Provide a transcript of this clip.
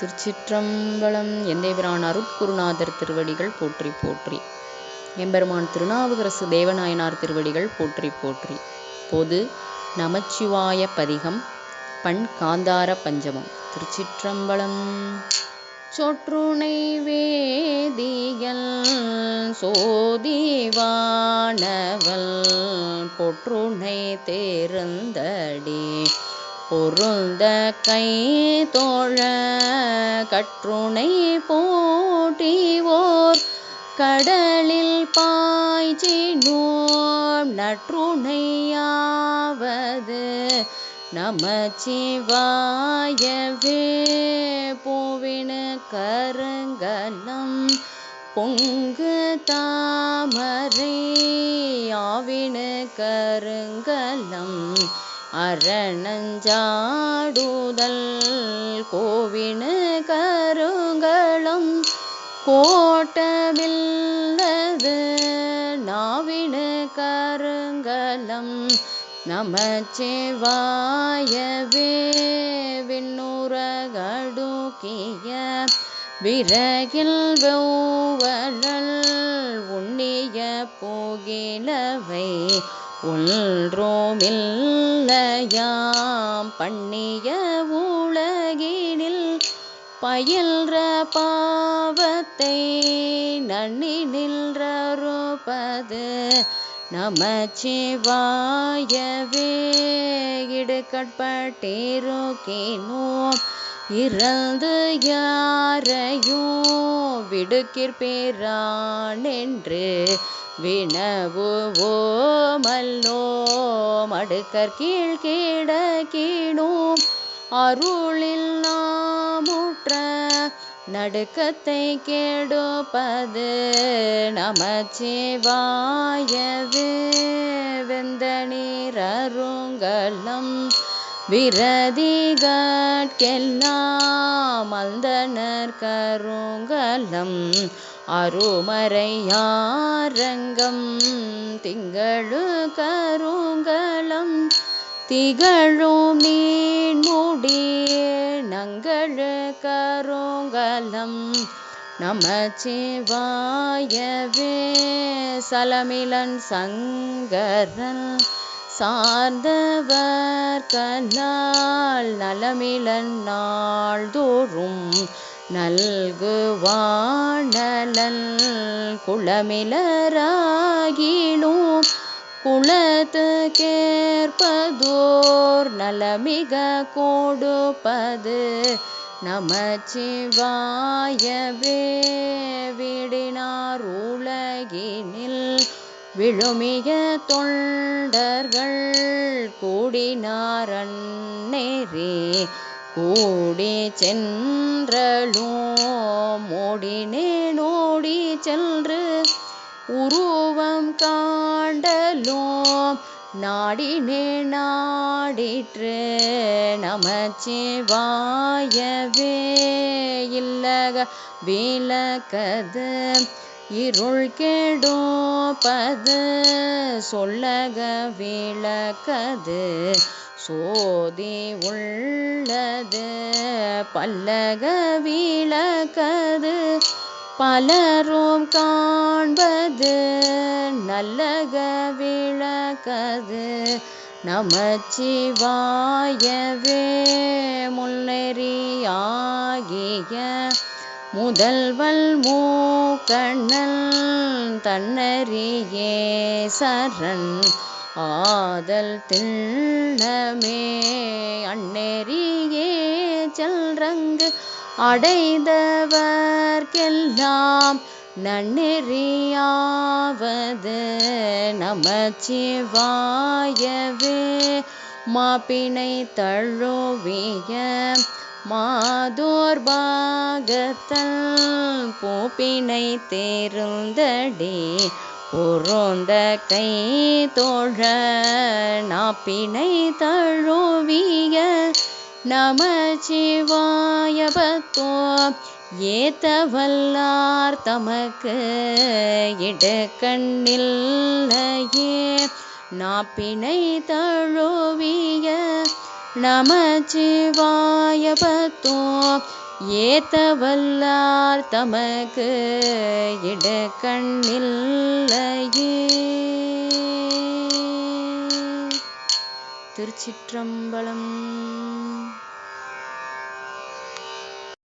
திருச்சிற்றம்பலம் எந்தேபிரான் அருட்குருநாதர் திருவடிகள் போற்றி போற்றி. எம்பெருமான் திருநாவுக்கரசு தேவநாயனார் திருவடிகள் போற்றி போற்றி. பொது நமச்சிவாய பதிகம் பண் காந்தார பஞ்சமம் திருச்சிற்றம்பலம். சொற்றுணை வேதியல் சோதிவானவல் பொற்றுணை தேர்ந்தடி. பொருந்த கை தோழ கற்றுணை போட்டிவோர் கடலில் பாய்ச்சினோம் நற்றுணையாவது. நமச்சிவாயவே பூவின கருங்கலம் பொங்கு தாமரை ஆவின கருங்கலம் அரணஞ்சாடுதல். கோவின கருங்களும் கோட்டவில்லது. நாவின கருங்கலம் நமச்சிவாயவே. விண்ணுரகடுக்கிய விறகில் வெவ்வழல் உண்ணிய போகிலவை ஒன்றோமில்லையாம் பண்ணிய உலகினில் பயில்ற பாவத்தை நன்னி நின்றருப்பது நமச்சிவாயவே. இடுக்கட்பட்டிருக்கினோம். இறந்து யாரையோ விடுக்கிற்பேரான் என்று வினவுவோமல்லோம் அடுக்கற் கீழ் கிடக்கினோம் அருளில் நாமுற்ற நடுக்கத்தை கெடுப்பது நமச்சிவாயது வெந்த நீரருங்கலம் விரதிகட்கெல்லாம் அந்தனர் கருங்கலம் அருமறையாரங்கம் திங்களு கருங்கலம் திகழும் நீன்முடி நங்களு கருங்கலம். நமச்சிவாயவே சலமிலன் சங்கரன் சார்ந்தவர் கண்ணால் நலமிழன் நாள்தோறும் நல்கு வாணலன் குளமிலராகிலும் குளத்து கேற்பதோர் நலமிக கொடுப்பது நமச்சிவாயவே. விடினார் உலகினில் விழுமிய தொண்டர்கள் கூடினாரன்னேரே கூடி சென்றலோ மோடினே நோடி சென்று உருவம் காண்டலோ நாடினே நாடிற்று நமச்சிவாயவே இல்லக விளக்கது. இருள் கெடுப்பது சொல்லக விளக்கது. சோதி உள்ளது பல்லக விளக்கது. பலரும் காண்பது நல்லக விளக்கது. நமச்சிவாயவே முன்னெறியாகிய முதல்வல் மூக்கண்ணல் தன்னறியே சரண். ஆதல் திண்ணமே அண்ணெறியே செல்றங்கு அடைந்தவர்க்கெல்லாம் நன்னெறியாவது நமச்சிவாயவே. மாப்பினை தழுவிய மாதோர் பாகத்தல் பூப்பினை தேர்ந்தடி பொருந்த கை தோழ நாப்பினை தழுவிய நமச்சிவாயபத்தோ ஏத்தவல்லார் தமக்கு இடக்கண்ணில்லையே நாப்பினை தழுவிய நமச்சிவாய பத்தோ ஏத்த வல்லார் தமக்கு இடக்கண்ணில்லையே திருச்சிற்றம்பலம்